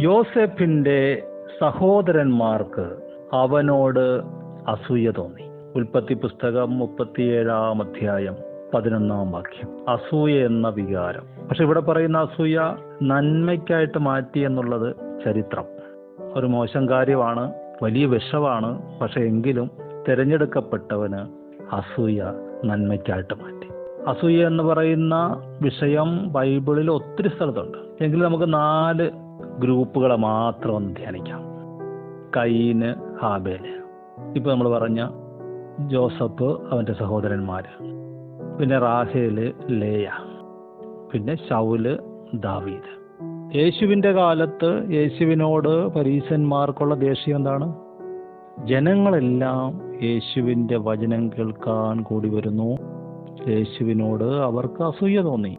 യോസെഫിന്റെ സഹോദരന്മാർക്ക് അവനോട് അസൂയ തോന്നി. ഉൽപ്പത്തി പുസ്തകം മുപ്പത്തിയേഴാം അധ്യായം പതിനൊന്നാം വാക്യം. അസൂയ എന്ന വികാരം. പക്ഷെ ഇവിടെ പറയുന്ന അസൂയ നന്മയ്ക്കായിട്ട് മാറ്റി എന്നുള്ളത് ചരിത്രം. ഒരു മോശം കാര്യമാണ് വലിയ വിഷമാണ് പക്ഷെ എങ്കിലും തിരഞ്ഞെടുക്കപ്പെട്ടവന് അസൂയ നന്മയ്ക്കായിട്ട് മാറ്റി. അസൂയ എന്ന് പറയുന്ന വിഷയം ബൈബിളിൽ ഒത്തിരി സ്ഥലത്തുണ്ട്. എങ്കിലും നമുക്ക് നാല് ഗ്രൂപ്പുകളെ മാത്രം ഒന്ന് ധ്യാനിക്കാം. കൈന് ഹാബേൽ ഇപ്പൊ നമ്മൾ പറഞ്ഞ ജോസഫ് അവന്റെ സഹോദരന്മാർ പിന്നെ റാഹേൽ ലേയ. പിന്നെ ഷൗൽ ദാവീദ്. യേശുവിന്റെ കാലത്ത് യേശുവിനോട് പരീശന്മാർക്കുള്ള ദേഷ്യം എന്താണ്? ജനങ്ങളെല്ലാം യേശുവിന്റെ വചനം കേൾക്കാൻ കൂടി വരുന്നു. യേശുവിനോട് അവർക്ക് അസൂയ തോന്നി.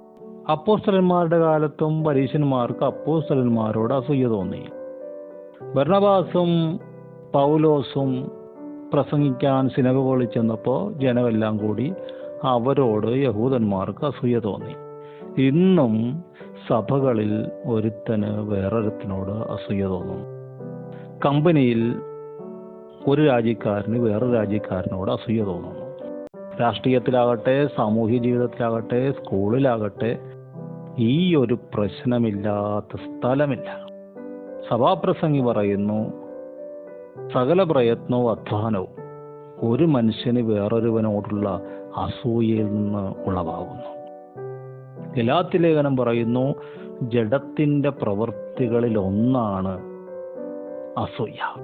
അപ്പോസ്തലന്മാരുടെ കാലത്തും പരീശന്മാർക്ക് അപ്പോസ്തലന്മാരോട് അസൂയ തോന്നി. ഭരണവാസും പൗലോസും പ്രസംഗിക്കാൻ സിനഗോളിൽ ചെന്നപ്പോൾ ജനമെല്ലാം കൂടി അവരോട് യഹൂദന്മാർക്ക് അസൂയ തോന്നി. ഇന്നും സഭകളിൽ ഒരുത്തന് വേറൊരുത്തനോട് അസൂയ തോന്നും. കമ്പനിയിൽ ഒരു രാജ്യക്കാരന് വേറൊരു രാജ്യക്കാരനോട് അസൂയ തോന്നുന്നു. രാഷ്ട്രീയത്തിലാകട്ടെ സാമൂഹ്യ ജീവിതത്തിലാകട്ടെ സ്കൂളിലാകട്ടെ ഈ ഒരു പ്രശ്നമില്ലാത്ത സ്ഥലമില്ല. സഭാപ്രസംഗി പറയുന്നു സകല പ്രയത്നവും അധ്വാനവും. ഒരു മനുഷ്യന് വേറൊരുവനോടുള്ള അസൂയയിൽ നിന്ന് ഉളവാകുന്നു. ഗലാത്തി ലേഖനം പറയുന്നു ജഡത്തിന്റെ പ്രവൃത്തികളിൽ ഒന്നാണ് അസൂയ.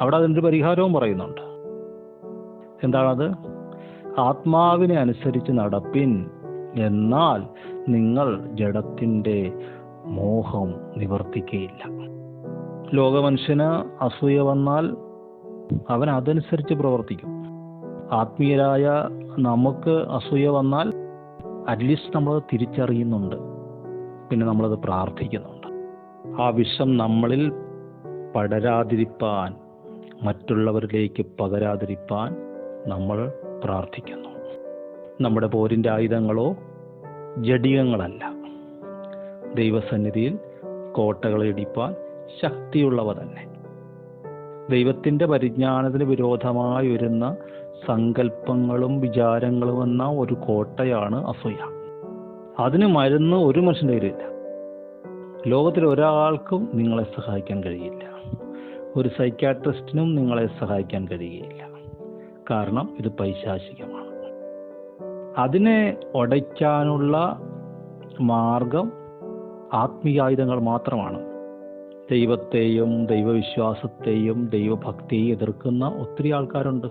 അവിടെ അതിന്റെ പരിഹാരവും പറയുന്നുണ്ട്. എന്താണത്? ആത്മാവിനെ അനുസരിച്ച് നടപ്പിൻ എന്നാൽ നിങ്ങൾ ജഡത്തിന്റെ മോഹം നിവർത്തിക്കുകയില്ല ലോകമനുഷ്യന് അസൂയ വന്നാൽ അവൻ അതനുസരിച്ച് പ്രവർത്തിക്കും. ആത്മീയരായ നമുക്ക് അസൂയ വന്നാൽ അറ്റ്ലീസ്റ്റ് നമ്മൾ തിരിച്ചറിയുന്നുണ്ട്. പിന്നെ നമ്മളത് പ്രാർത്ഥിക്കുന്നുണ്ട്. ആ വിഷം നമ്മളിൽ പടരാതിരിപ്പാൻ മറ്റുള്ളവരിലേക്ക് പകരാതിരിപ്പാൻ നമ്മൾ പ്രാർത്ഥിക്കുന്നു. നമ്മുടെ പോരിന്റെ ആയുധങ്ങളോ ജഡികങ്ങളല്ല ദൈവസന്നിധിയിൽ കോട്ടകളെ ഇടിപ്പാൻ ശക്തിയുള്ളവ തന്നെ. ദൈവത്തിന്റെ പരിജ്ഞാനത്തിന് വിരോധമായി വരുന്ന സങ്കല്പങ്ങളും വിചാരങ്ങളും എന്ന ഒരു കോട്ടയാണ് അസൂയ. അതിന് മരുന്ന് ഒരു മനുഷ്യന്റെ കയ്യിലില്ല. ലോകത്തിൽ ഒരാൾക്കും നിങ്ങളെ സഹായിക്കാൻ കഴിയില്ല. ഒരു സൈക്യാട്രിസ്റ്റിനും നിങ്ങളെ സഹായിക്കാൻ കഴിയുകയില്ല കാരണം ഇത് പൈശാചികമാണ്. അതിനെ ഉടയ്ക്കാനുള്ള മാർഗം ആത്മീയായുധങ്ങൾ മാത്രമാണ്. ദൈവത്തെയും ദൈവവിശ്വാസത്തെയും ദൈവഭക്തിയെയും എതിർക്കുന്ന ഒത്തിരി ആൾക്കാരുണ്ട്.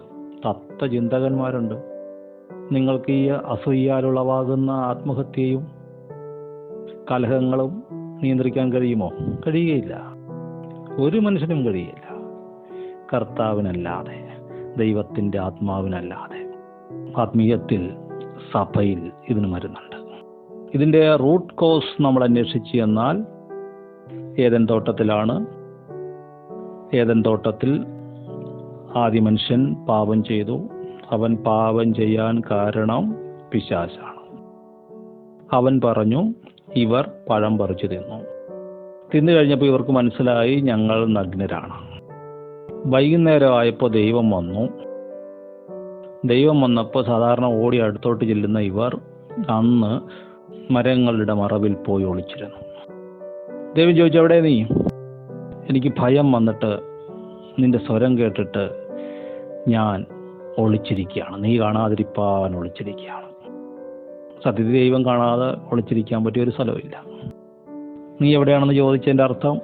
തത്വചിന്തകന്മാരുണ്ട്. നിങ്ങൾക്ക് ഈ അസൂയാലുളവാകുന്ന ആത്മഹത്യയും കലഹങ്ങളും നിയന്ത്രിക്കാൻ കഴിയുമോ? കഴിയുകയില്ല. ഒരു മനുഷ്യനും കഴിയില്ല. കർത്താവിനല്ലാതെ ദൈവത്തിന്റെ ആത്മാവിനല്ലാതെ. ആത്മീയത്തിൽ സഭയിൽ ഇതിന് മരുന്നുണ്ട്. ഇതിന്റെ റൂട്ട് കോസ് നമ്മൾ അന്വേഷിച്ച് എന്നാൽ ഏതൻ തോട്ടത്തിലാണ്. ഏതൻ തോട്ടത്തിൽ ആദ്യ മനുഷ്യൻ പാപം ചെയ്തു. അവൻ പാപം ചെയ്യാൻ കാരണം പിശാശാണ്. അവൻ പറഞ്ഞു ഇവർ പഴം പറിച്ചു തിന്നു. തിന്നു കഴിഞ്ഞപ്പോൾ ഇവർക്ക് മനസ്സിലായി ഞങ്ങൾ നഗ്നരാണ്. വൈകുന്നേരം ആയപ്പോൾ ദൈവം വന്നു. ദൈവം വന്നപ്പോൾ സാധാരണ ഓടി അടുത്തോട്ട് ചെല്ലുന്ന ഇവർ അന്ന് മരങ്ങളുടെ മറവിൽ പോയി ഒളിച്ചിരുന്നു. ദൈവം ചോദിച്ചു എവിടെ നീ? എനിക്ക് ഭയം വന്നിട്ട് നിന്റെ സ്വരം കേട്ടിട്ട് ഞാൻ ഒളിച്ചിരിക്കുകയാണ്. നീ കാണാതിരിപ്പാൻ ഒളിച്ചിരിക്കുകയാണ്. സത്യത്തിൽ ദൈവം കാണാതെ ഒളിച്ചിരിക്കാൻ പറ്റിയ ഒരു സ്ഥലമില്ല നീ എവിടെയാണെന്ന് ചോദിച്ചതിന്റെ അർത്ഥം?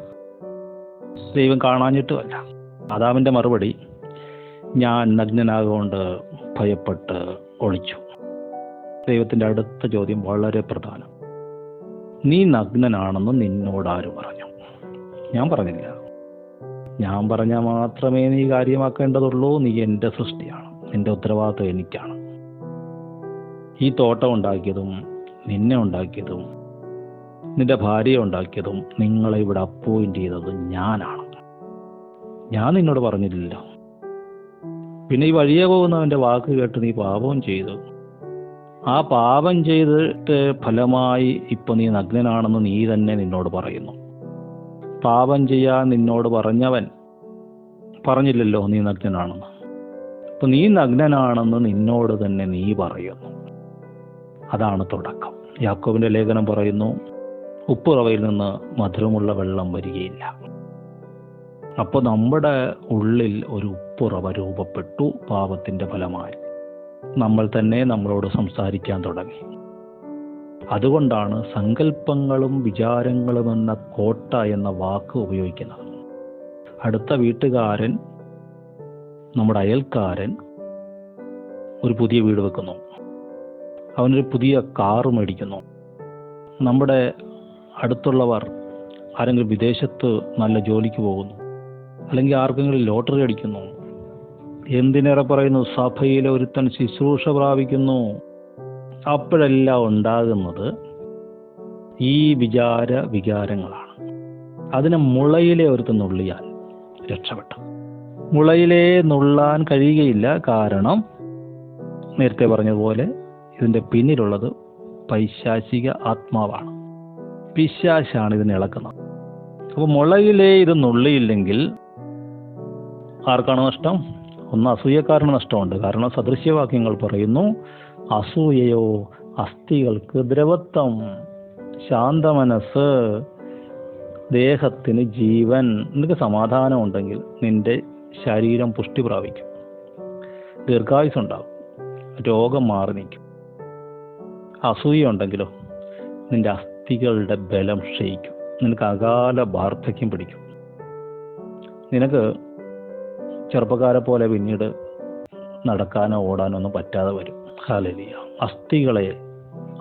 ദൈവം കാണാഞ്ഞിട്ടുമല്ല. ആദാമിന്റെ മറുപടി ഞാൻ നഗ്നനാകൊണ്ട് ഭയപ്പെട്ട് ഒളിച്ചു. ദൈവത്തിന്റെ അടുത്ത ചോദ്യം വളരെ പ്രധാനം. നീ നഗ്നനാണെന്ന് നിന്നോട് ആര് പറഞ്ഞു? ഞാൻ പറഞ്ഞില്ല. ഞാൻ പറഞ്ഞാൽ മാത്രമേ നീ കാര്യമാക്കേണ്ടതുള്ളൂ. നീ എന്റെ സൃഷ്ടിയാണ്. നിന്റെ ഉത്തരവാദിത്വം എനിക്കാണ്. ഈ തോട്ടം ഉണ്ടാക്കിയതും നിന്നെ ഉണ്ടാക്കിയതും നിന്റെ ഭാര്യയെ ഉണ്ടാക്കിയതും നിങ്ങളെ ഇവിടെ അപ്പോയിന്റ് ചെയ്തതും ഞാനാണ്. ഞാൻ നിന്നോട് പറഞ്ഞില്ലല്ലോ പിന്നെ ഈ വഴിയെ പോകുന്നവന്റെ വാക്ക് കേട്ട് നീ പാപവും ചെയ്തു. ആ പാപം ചെയ്തിട്ട് ഫലമായി ഇപ്പം നീ നഗ്നനാണെന്ന് നീ തന്നെ നിന്നോട് പറയുന്നു. പാപം ചെയ്യാൻ നിന്നോട് പറഞ്ഞവൻ പറഞ്ഞില്ലല്ലോ നീ നഗ്നനാണെന്ന്. അപ്പൊ നീ നഗ്നനാണെന്ന് നിന്നോട് തന്നെ നീ പറയുന്നു. അതാണ് തുടക്കം. യാക്കോബിന്റെ ലേഖനം പറയുന്നു ഉപ്പുറവയിൽ നിന്ന് മധുരമുള്ള വെള്ളം വരികയില്ല. അപ്പോൾ നമ്മുടെ ഉള്ളിൽ ഒരു ഉപ്പുറവ രൂപപ്പെട്ടു പാപത്തിന്റെ ഫലമായി. നമ്മൾ തന്നെ നമ്മളോട് സംസാരിക്കാൻ തുടങ്ങി. അതുകൊണ്ടാണ് സങ്കല്പങ്ങളും വിചാരങ്ങളും എന്ന കോട്ട എന്ന വാക്ക് ഉപയോഗിക്കുന്നത്. അടുത്ത വീട്ടുകാരൻ നമ്മുടെ അയൽക്കാരൻ ഒരു പുതിയ വീട് വെക്കുന്നു. അവനൊരു പുതിയ കാറ് മേടിക്കുന്നു. നമ്മുടെ അടുത്തുള്ളവർ ആരെങ്കിലും വിദേശത്ത് നല്ല ജോലിക്ക് പോകുന്നു. അല്ലെങ്കിൽ ആർക്കെങ്കിലും ലോട്ടറി അടിക്കുന്നു. എന്തിനേറെ പറയുന്നു? സഭയിലെ ഒരുത്തൻ ശുശ്രൂഷ പ്രാപിക്കുന്നു. അപ്പോഴല്ല ഉണ്ടാകുന്നത് ഈ വിചാര വികാരങ്ങളാണ്. അതിനെ മുളയിലെ ഒരുത്തൻ നുള്ളിയാൽ രക്ഷപ്പെട്ടു. മുളയിലെ നുള്ളാൻ കഴിയുകയില്ല. കാരണം നേരത്തെ പറഞ്ഞതുപോലെ ഇതിന്റെ പിന്നിലുള്ളത് പൈശാചിക ആത്മാവാണ്. പിശാശാണ് ഇതിനെ ഇളക്കുന്നത്. അപ്പോൾ മുളയിലെ ഇത് നുള്ളിയില്ലെങ്കിൽ ആർക്കാണ് നഷ്ടം? ഒന്ന് അസൂയക്കാരന് നഷ്ടമുണ്ട്. കാരണം സദൃശ്യവാക്യങ്ങൾ പറയുന്നു അസൂയയോ അസ്ഥികൾക്ക് ദ്രവത്വം ശാന്തമനസ് ദേഹത്തിന് ജീവൻ നിനക്ക് സമാധാനം ഉണ്ടെങ്കിൽ നിന്റെ ശരീരം പുഷ്ടി പ്രാപിക്കും. ദീർഘായുസ് ഉണ്ടാവും. രോഗം മാറി നിൽക്കും. അസൂയ ഉണ്ടെങ്കിലോ നിന്റെ അസ്ഥികളുടെ ബലം ക്ഷയിക്കും. നിനക്ക് അകാല വാർദ്ധക്യം പിടിക്കും. നിനക്ക് ചെറുപ്പക്കാരെ പോലെ പിന്നീട് നടക്കാനോ ഓടാനോ ഒന്നും പറ്റാതെ വരും. ഹാലലിയ അസ്ഥികളെ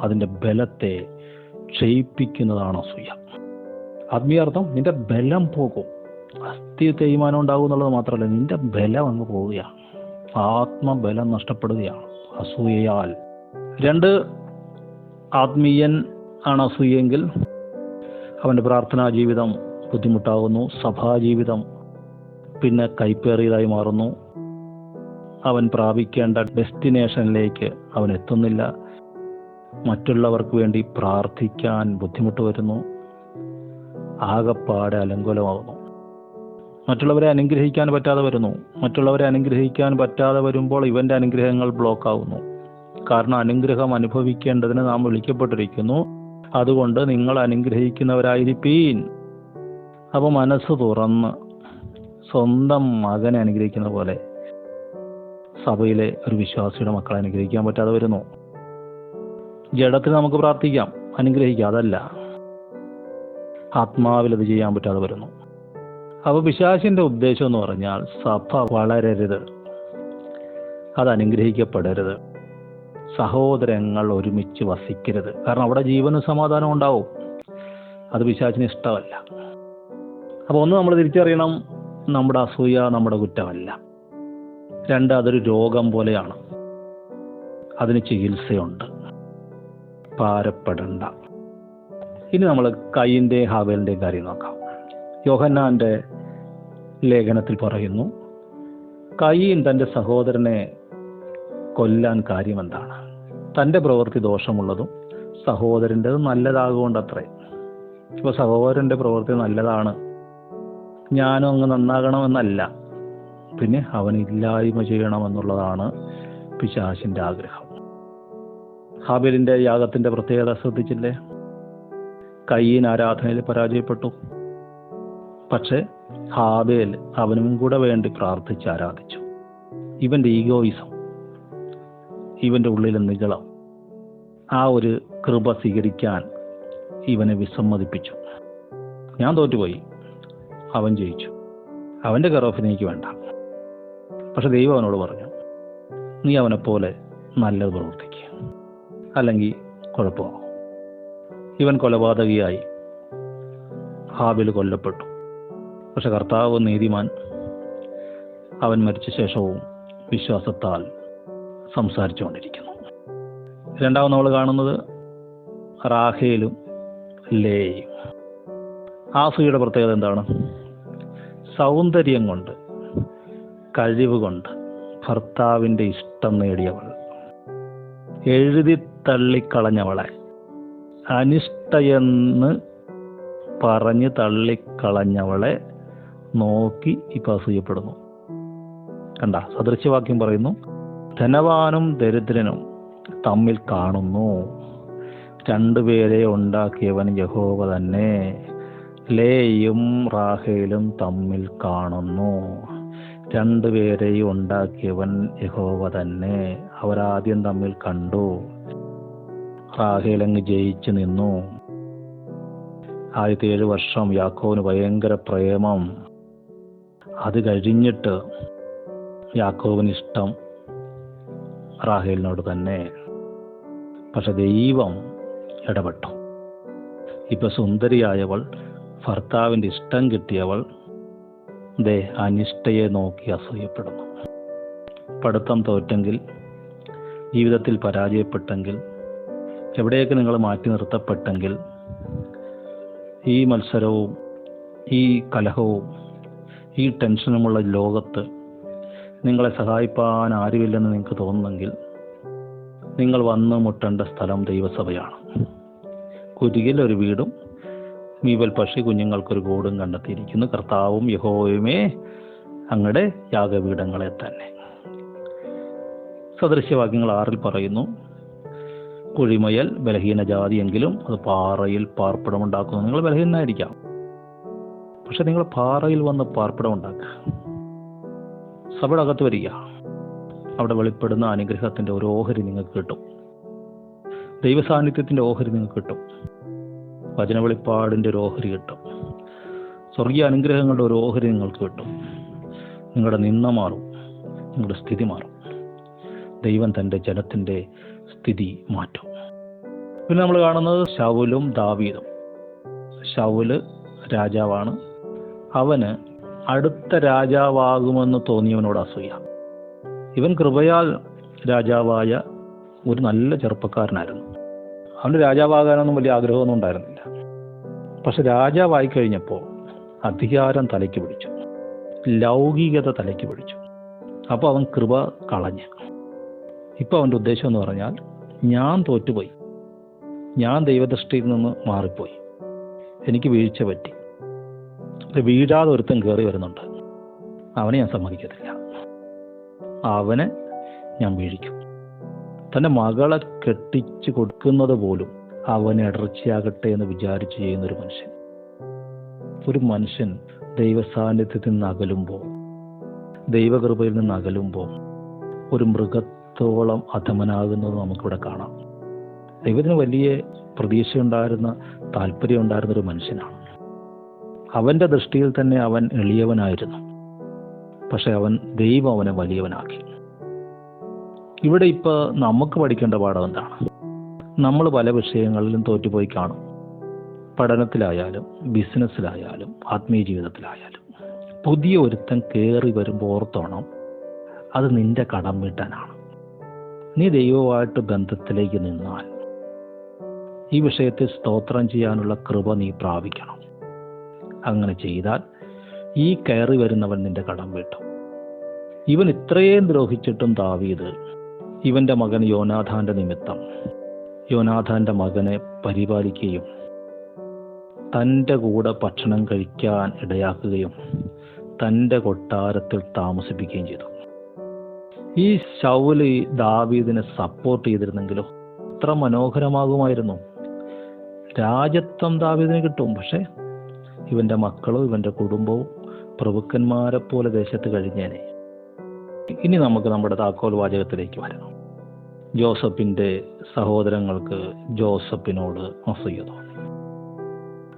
അതിന്റെ ബലത്തെ ക്ഷയിപ്പിക്കുന്നതാണ് അസൂയ. ആത്മീയാർത്ഥം നിന്റെ ബലം പോകും. അസ്ഥി തേയ്മാനം ഉണ്ടാകും എന്നുള്ളത് മാത്രമല്ല നിന്റെ ബലം അങ്ങ് പോവുകയാണ് ആത്മബലം നഷ്ടപ്പെടുകയാണ് അസൂയയാൽ. രണ്ട് ആത്മീയൻ ആണ് അസൂയെങ്കിൽ അവന്റെ പ്രാർത്ഥനാ ജീവിതം ബുദ്ധിമുട്ടാകുന്നു സഭാ ജീവിതം പിന്നെ കൈപ്പേറിയതായി മാറുന്നു. അവൻ പ്രാപിക്കേണ്ട ഡെസ്റ്റിനേഷനിലേക്ക് അവൻ എത്തുന്നില്ല. മറ്റുള്ളവർക്ക് വേണ്ടി പ്രാർത്ഥിക്കാൻ ബുദ്ധിമുട്ട് വരുന്നു. ആകപ്പാടെ അലങ്കോലമാകുന്നു മറ്റുള്ളവരെ അനുഗ്രഹിക്കാൻ പറ്റാതെ വരുന്നു. മറ്റുള്ളവരെ അനുഗ്രഹിക്കാൻ പറ്റാതെ വരുമ്പോൾ ഇവന്റെ അനുഗ്രഹങ്ങൾ ബ്ലോക്ക് ആകുന്നു കാരണം അനുഗ്രഹം അനുഭവിക്കേണ്ടതിന് നാം വിളിക്കപ്പെട്ടിരിക്കുന്നു. അതുകൊണ്ട് നിങ്ങൾ അനുഗ്രഹിക്കുന്നവരായിരിക്കീൻ അപ്പോൾ മനസ്സ് തുറന്ന് സ്വന്തം മകനെ അനുഗ്രഹിക്കുന്ന പോലെ സഭയിലെ ഒരു വിശ്വാസിയുടെ മക്കളെ അനുഗ്രഹിക്കാൻ പറ്റാതെ വരുന്നു. ജഡത്തിൽ നമുക്ക് പ്രാർത്ഥിക്കാം. അനുഗ്രഹിക്കാം അതല്ല. ആത്മാവിൽ അത് ചെയ്യാൻ പറ്റാതെ വരുന്നു. അപ്പോൾ പിശാശിന്റെ ഉദ്ദേശം എന്ന് പറഞ്ഞാൽ സഭ വളരരുത്. അത് അനുഗ്രഹിക്കപ്പെടരുത്. സഹോദരങ്ങൾ ഒരുമിച്ച് വസിക്കരുത്. കാരണം അവിടെ ജീവനും സമാധാനം ഉണ്ടാവും. അത് പിശാചിന് ഇഷ്ടമല്ല. അപ്പോൾ ഒന്ന് നമ്മൾ തിരിച്ചറിയണം. നമ്മുടെ അസൂയ നമ്മുടെ കുറ്റമല്ല. രണ്ട് അതൊരു രോഗം പോലെയാണ്. അതിന് ചികിത്സയുണ്ട്. ഭാരപ്പെടണ്ട. ഇനി നമ്മൾ കൈയിന്റെ ഹാവേലിന്റെയും കാര്യം നോക്കാം. യോഹന്നാന്റെ ലേഖനത്തിൽ പറയുന്നു കയ്യൻ തന്റെ സഹോദരനെ കൊല്ലാൻ കാര്യം എന്താണ് തന്റെ പ്രവൃത്തി ദോഷമുള്ളതും സഹോദരന്റെത് നല്ലതാകുകൊണ്ടത്രേ. ഇപ്പോൾ സഹോദരന്റെ പ്രവൃത്തി നല്ലതാണ് ഞാനും അങ്ങ് നന്നാകണമെന്നല്ല. പിന്നെ അവൻ ഇല്ലായ്മ ചെയ്യണമെന്നുള്ളതാണ് പിശാശിന്റെ ആഗ്രഹം. ഹാബിലിന്റെ യാഗത്തിന്റെ പ്രത്യേകത ശ്രദ്ധിച്ചില്ലേ? കയ്യൻ ആരാധനയിൽ പരാജയപ്പെട്ടു. പക്ഷേ ഹാബേൽ അവനും കൂടെ വേണ്ടി പ്രാർത്ഥിച്ച് ആരാധിച്ചു. ഇവന്റെ ഈഗോയിസം ഇവന്റെ ഉള്ളിലെ നികളം ആ ഒരു കൃപ സ്വീകരിക്കാൻ ഇവനെ വിസമ്മതിപ്പിച്ചു. ഞാൻ തോറ്റുപോയി. അവൻ ജയിച്ചു. അവന്റെ കറോഫിന് എനിക്ക് വേണ്ട. പക്ഷെ ദൈവം അവനോട് പറഞ്ഞു നീ അവനെപ്പോലെ പോലെ നല്ലത് പ്രവർത്തിക്കുക അല്ലെങ്കിൽ കുഴപ്പമാകും ഇവൻ കൊലപാതകിയായി ഹാബിൽ കൊല്ലപ്പെട്ടു. പക്ഷെ കർത്താവ് നീതിമാൻ അവൻ മരിച്ച ശേഷവും വിശ്വാസത്താൽ സംസാരിച്ചുകൊണ്ടിരിക്കുന്നു രണ്ടാമത് നമ്മൾ കാണുന്നത് റാഹേലും ലേയും. ആസൂയുടെ പ്രത്യേകത എന്താണ്? സൗന്ദര്യം കൊണ്ട് കഴിവ് കൊണ്ട് ഭർത്താവിന്റെ ഇഷ്ടം നേടിയവൾ. എഴുതി തള്ളിക്കളഞ്ഞവളെ. അനിഷ്ടയെന്ന് പറഞ്ഞ് തള്ളിക്കളഞ്ഞവളെ നോക്കി ഇപ്പൊ അസൂയപ്പെടുന്നു. കണ്ട? സദൃശ്യവാക്യം പറയുന്നു ധനവാനും ദരിദ്രനും തമ്മിൽ കാണുന്നു. രണ്ടുപേരെ ഉണ്ടാക്കിയവൻ യഹോവ തന്നെ. ലേയും റാഹേലും തമ്മിൽ കാണുന്നു. രണ്ടുപേരെയും ഉണ്ടാക്കിയവൻ യഹോവ തന്നെ. അവരാദ്യം തമ്മിൽ കണ്ടു. റാഹേലങ്ങ് ജയിച്ചു നിന്നു. ആദ്യത്തെ ഏഴ് വർഷം യാക്കോവിന് ഭയങ്കര പ്രേമം. അത് കഴിഞ്ഞിട്ട് യാക്കോവിന് ഇഷ്ടം റാഹേലിനോട് തന്നെ. പക്ഷെ ദൈവം ഇടപെട്ടു. ഇപ്പൊ സുന്ദരിയായവൾ ഭർത്താവിന്റെ ഇഷ്ടം കിട്ടിയവൾ ദേ അനിഷ്ടയെ നോക്കി അസൂയപ്പെടുന്നു. പഠിത്തം തോറ്റെങ്കിൽ ജീവിതത്തിൽ പരാജയപ്പെട്ടെങ്കിൽ എവിടെയൊക്കെ നിങ്ങൾ മാറ്റി നിർത്തപ്പെട്ടെങ്കിൽ ഈ മത്സരവും ഈ കലഹവും ഈ ടെൻഷനുമുള്ള ലോകത്ത് നിങ്ങളെ സഹായിപ്പാൻ ആരുമില്ലെന്ന് നിങ്ങൾക്ക് തോന്നുന്നെങ്കിൽ നിങ്ങൾ വന്ന് മുട്ടേണ്ട സ്ഥലം ദൈവസഭയാണ്. കുരികിൽ ഒരു വീടും മീവൽ പക്ഷി കുഞ്ഞുങ്ങൾക്കൊരു കൂടും കണ്ടെത്തിയിരിക്കുന്നു. കർത്താവും യഹോവയുമേ അങ്ങടെ യാഗപീഠങ്ങളെ തന്നെ. സദൃശ്യവാക്യങ്ങൾ ആറിൽ പറയുന്നു കുഴിമയൽ ബലഹീന ജാതിയെങ്കിലും അത് പാറയിൽ പാർപ്പിടമുണ്ടാക്കുന്നു. നിങ്ങൾ ബലഹീനായിരിക്കാം പക്ഷെ നിങ്ങൾ പാറയിൽ വന്ന് പാർപ്പിടം ഉണ്ടാക്കുക. സഭയുടെ അകത്ത് വരിക. അവിടെ വെളിപ്പെടുന്ന അനുഗ്രഹത്തിന്റെ ഒരു ഓഹരി നിങ്ങൾക്ക് കിട്ടും. ദൈവസാന്നിധ്യത്തിന്റെ ഓഹരി നിങ്ങൾക്ക് കിട്ടും. വചന വെളിപ്പാടിന്റെ ഒരു ഓഹരി കിട്ടും. സ്വർഗീയ അനുഗ്രഹങ്ങളുടെ ഒരു ഓഹരി നിങ്ങൾക്ക് കിട്ടും. നിങ്ങളുടെ നിന്ന മാറും. നിങ്ങളുടെ സ്ഥിതി മാറും. ദൈവം തന്റെ ജനത്തിന്റെ സ്ഥിതി മാറ്റും. പിന്നെ നമ്മൾ കാണുന്നത് ശൗലും ദാവീദും. ശൗൽ രാജാവാണ്. അവന് അടുത്ത രാജാവാകുമെന്ന് തോന്നിയവനോട് അസൂയ. ഇവൻ കൃപയാൽ രാജാവായ ഒരു നല്ല ചെറുപ്പക്കാരനായിരുന്നു. അവന് രാജാവാകാനൊന്നും വലിയ ആഗ്രഹമൊന്നും ഉണ്ടായിരുന്നില്ല. പക്ഷെ രാജാവായി കഴിഞ്ഞപ്പോൾ അധികാരം തലയ്ക്ക് പിടിച്ചു. ലൗകികത തലയ്ക്ക് പിടിച്ചു. അപ്പോൾ അവൻ കൃപ കളഞ്ഞ്. ഇപ്പോൾ അവന്റെ ഉദ്ദേശം എന്ന് പറഞ്ഞാൽ ഞാൻ തോറ്റുപോയി. ഞാൻ ദൈവദൃഷ്ടിയിൽ നിന്ന് മാറിപ്പോയി. എനിക്ക് വീഴ്ച പറ്റി. വീഴാതെ ഒരുത്തൻ കയറി വരുന്നുണ്ട്. അവനെ ഞാൻ സമ്മതിക്കത്തില്ല. അവനെ ഞാൻ വീഴിക്കും. തന്റെ മകളെ കെട്ടിച്ചു കൊടുക്കുന്നത് പോലും അവന് ഇടർച്ചയാകട്ടെ എന്ന് വിചാരിച്ചു ചെയ്യുന്ന ഒരു മനുഷ്യൻ. ഒരു മനുഷ്യൻ ദൈവസാന്നിധ്യത്തിൽ നിന്ന് അകലുമ്പോൾ ദൈവകൃപയിൽ നിന്ന് അകലുമ്പോൾ ഒരു മൃഗത്തോളം അധമനാകുന്നത് നമുക്കിവിടെ കാണാം. ദൈവത്തിന് വലിയ പ്രതീക്ഷയുണ്ടായിരുന്ന താല്പര്യം ഉണ്ടായിരുന്ന ഒരു മനുഷ്യനാണ്. അവന്റെ ദൃഷ്ടിയിൽ തന്നെ അവൻ എളിയവനായിരുന്നു. പക്ഷെ അവൻ ദൈവം അവനെ വലിയവനാക്കി. ഇവിടെ ഇപ്പൊ നമുക്ക് പഠിക്കേണ്ട പാഠം എന്താണ്? നമ്മൾ പല വിഷയങ്ങളിലും തോറ്റുപോയി കാണും. പഠനത്തിലായാലും ബിസിനസ്സിലായാലും ആത്മീയ ജീവിതത്തിലായാലും പുതിയ ഒരുത്തൻ കയറി വരുമ്പോൾ ഓർത്തോണം അത് നിന്റെ കടം വീട്ടാനാണ്. നീ ദൈവമായിട്ട് ബന്ധത്തിലേക്ക് നിന്നാൽ ഈ വിഷയത്തെ സ്തോത്രം ചെയ്യാനുള്ള കൃപ നീ പ്രാപിക്കണം. അങ്ങനെ ചെയ്താൽ ഈ കയറി വരുന്നവൻ നിന്റെ കടം വീട്ടും. ഇവൻ ഇത്രയും ദ്രോഹിച്ചിട്ടും താവീത് ഇവന്റെ മകൻ യോനാഥാന്റെ നിമിത്തം യോനാഥാന്റെ മകനെ പരിപാലിക്കുകയും തന്റെ കൂടെ ഭക്ഷണം കഴിക്കാൻ ഇടയാക്കുകയും തന്റെ കൊട്ടാരത്തിൽ താമസിപ്പിക്കുകയും ചെയ്തു. ഈ ശൗൽ ദാവീദിനെ സപ്പോർട്ട് ചെയ്തിരുന്നെങ്കിലും എത്ര മനോഹരമാകുമായിരുന്നു. രാജത്വം ദാവീദിന് കിട്ടും പക്ഷേ ഇവന്റെ മക്കളും ഇവന്റെ കുടുംബവും പ്രഭുക്കന്മാരെ പോലെ ദേശത്ത് കഴിഞ്ഞേനെ. ഇനി നമുക്ക് നമ്മുടെ താക്കോൽ വാചകത്തിലേക്ക് വരാം. ജോസഫിന്റെ സഹോദരങ്ങൾക്ക് ജോസഫിനോട് അസൂയ തോന്നി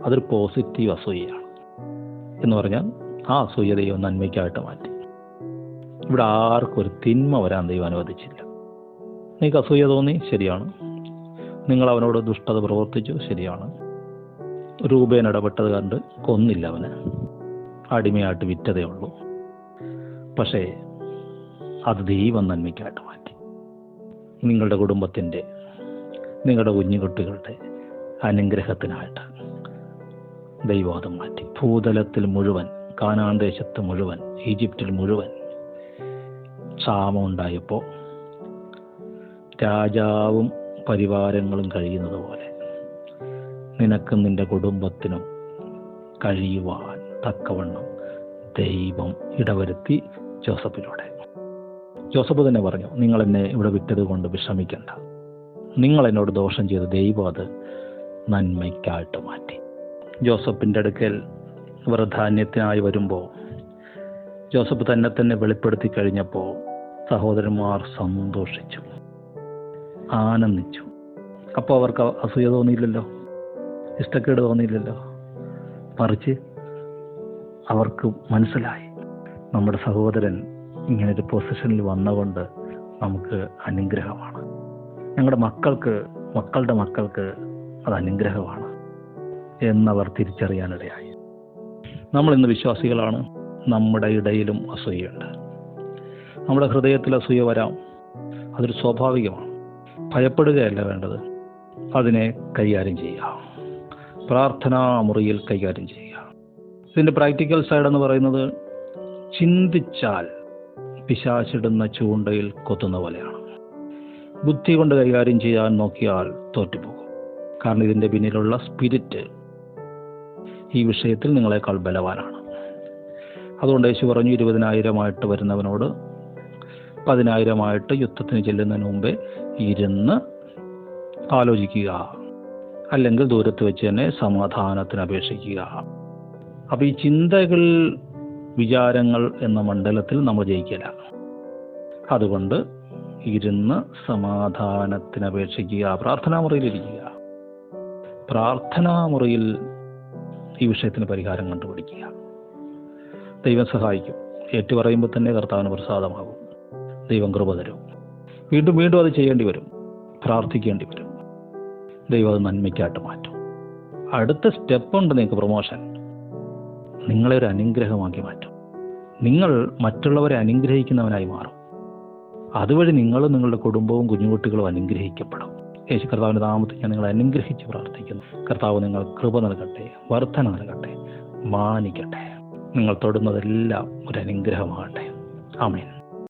അതൊരു പോസിറ്റീവ് അസൂയയാണ് എന്ന് പറഞ്ഞാൽ ആ അസൂയ ദൈവം നന്മയ്ക്കായിട്ട് മാറ്റി. ഇവിടെ ആർക്കും ഒരു തിന്മ വരാൻ ദൈവം അനുവദിച്ചില്ല. നിങ്ങൾക്ക് അസൂയ തോന്നി? ശരിയാണ്. നിങ്ങൾ അവനോട് ദുഷ്ടത പ്രവർത്തിച്ചു? ശരിയാണ്. രൂപേൻ ഇടപെട്ടത് കണ്ട് കൊന്നില്ല അവന്. അടിമയായിട്ട് വിറ്റതേ ഉള്ളൂ. പക്ഷേ അത് ദൈവം നന്മയ്ക്കായിട്ട് മാറ്റി. നിങ്ങളുടെ കുടുംബത്തിന്റെ നിങ്ങളുടെ കുഞ്ഞുകുട്ടികളുടെ അനുഗ്രഹത്തിനായിട്ട് ദൈവാദം മാറ്റി. ഭൂതലത്തിൽ മുഴുവൻ കാനാൻ ദേശത്ത് മുഴുവൻ ഈജിപ്തിൽ മുഴുവൻ ക്ഷാമം ഉണ്ടായപ്പോൾ രാജാവും പരിവാരങ്ങളും കഴിയുന്നത് പോലെ നിനക്കും നിന്റെ കുടുംബത്തിനും കഴിയുവാൻ തക്കവണ്ണം ദൈവം ഇടവരുത്തി ജോസഫിലൂടെ ജോസഫ് തന്നെ പറഞ്ഞു നിങ്ങൾ എന്നെ ഇവിടെ വിട്ടത് കൊണ്ട് വിഷമിക്കണ്ട നിങ്ങൾ എന്നോട് ദോഷം ചെയ്ത് ദൈവം അത് നന്മയ്ക്കായിട്ട് മാറ്റി. ജോസഫിന്റെ അടുക്കൽ വ്രധാന്യത്തിനായി വരുമ്പോൾ ജോസഫ് തന്നെ തന്നെ വെളിപ്പെടുത്തി കഴിഞ്ഞപ്പോൾ സഹോദരന്മാർ സന്തോഷിച്ചു ആനന്ദിച്ചു. അപ്പോൾ അവർക്ക് അസൂയ തോന്നിയില്ലല്ലോ? ഇഷ്ടക്കേട് തോന്നിയില്ലല്ലോ? മറിച്ച് അവർക്ക് മനസ്സിലായി നമ്മുടെ സഹോദരൻ ഇങ്ങനെ ഒരു പൊസിഷനിൽ വന്നുകൊണ്ട് നമുക്ക് അനുഗ്രഹമാണ്. ഞങ്ങളുടെ മക്കൾക്ക് മക്കളുടെ മക്കൾക്ക് അത് അനുഗ്രഹമാണ് എന്നവർ തിരിച്ചറിയാനിടയായി. നമ്മൾ ഇന്ന് വിശ്വാസികളാണ്. നമ്മുടെ ഇടയിലും അസൂയുണ്ട് നമ്മുടെ ഹൃദയത്തിൽ അസൂയ വരാം. അതൊരു സ്വാഭാവികമാണ്. ഭയപ്പെടുകയല്ല വേണ്ടത്. അതിനെ കൈകാര്യം ചെയ്യുക. പ്രാർത്ഥനാ മുറിയിൽ കൈകാര്യം ചെയ്യുക. ഇതിന്റെ പ്രാക്ടിക്കൽ സൈഡ് എന്ന് പറയുന്നത് ചിന്തിച്ചാൽ പിശാചിടുന്ന ചൂണ്ടയിൽ കൊത്തുന്ന പോലെയാണ്. ബുദ്ധി കൊണ്ട് കൈകാര്യം ചെയ്യാൻ നോക്കിയാൽ തോറ്റുപോകും. കാരണം ഇതിന്റെ പിന്നിലുള്ള സ്പിരിറ്റ് ഈ വിഷയത്തിൽ നിങ്ങളെക്കാൾ ബലവാനാണ്. അതുകൊണ്ട് യേശു പറഞ്ഞു ഇരുപതിനായിരമായിട്ട് വരുന്നവനോട് പതിനായിരമായിട്ട് യുദ്ധത്തിന് ചെല്ലുന്നതിന് മുമ്പേ ഇരുന്ന് ആലോചിക്കുക. അല്ലെങ്കിൽ ദൂരത്ത് വെച്ച് തന്നെ സമാധാനത്തിന് അപേക്ഷിക്കുക. അപ്പോൾ ഈ ചിന്തകൾ വിചാരങ്ങൾ എന്ന മണ്ഡലത്തിൽ നമ്മൾ ജയിക്കില്ല. അതുകൊണ്ട് ഇരുന്ന് സമാധാനത്തിന് അപേക്ഷിക്കുക പ്രാർത്ഥനാ മുറിയിലിരിക്കുക പ്രാർത്ഥനാ മുറിയിൽ ഈ വിഷയത്തിന് പരിഹാരം കണ്ടുപിടിക്കുക. ദൈവം സഹായിക്കും. ഏറ്റുപറയുമ്പോൾ തന്നെ കർത്താവിന് പ്രസാദമാകും. ദൈവം കൃപ തരും. വീണ്ടും വീണ്ടും അത് ചെയ്യേണ്ടി വരും. പ്രാർത്ഥിക്കേണ്ടി വരും. ദൈവം അത് നന്മയ്ക്കായിട്ട് മാറ്റും. അടുത്ത സ്റ്റെപ്പ് ഉണ്ട് നിങ്ങൾക്ക് പ്രൊമോഷൻ. നിങ്ങളെ ഒരു അനുഗ്രഹമാക്കി മാറ്റും. നിങ്ങൾ മറ്റുള്ളവരെ അനുഗ്രഹിക്കുന്നവനായി മാറും. അതുവഴി നിങ്ങളും നിങ്ങളുടെ കുടുംബവും കുഞ്ഞുകുട്ടികളും അനുഗ്രഹിക്കപ്പെടും. യേശു കർത്താവിന്റെ നാമത്തിൽ ഞാൻ നിങ്ങളെ അനുഗ്രഹിച്ച് പ്രാർത്ഥിക്കുന്നു. കർത്താവ് നിങ്ങൾ കൃപ നൽകട്ടെ വർധന നൽകട്ടെ മാനിക്കട്ടെ. നിങ്ങൾ തൊടുന്നതെല്ലാം ഒരു അനുഗ്രഹമാകട്ടെ. ആമേൻ.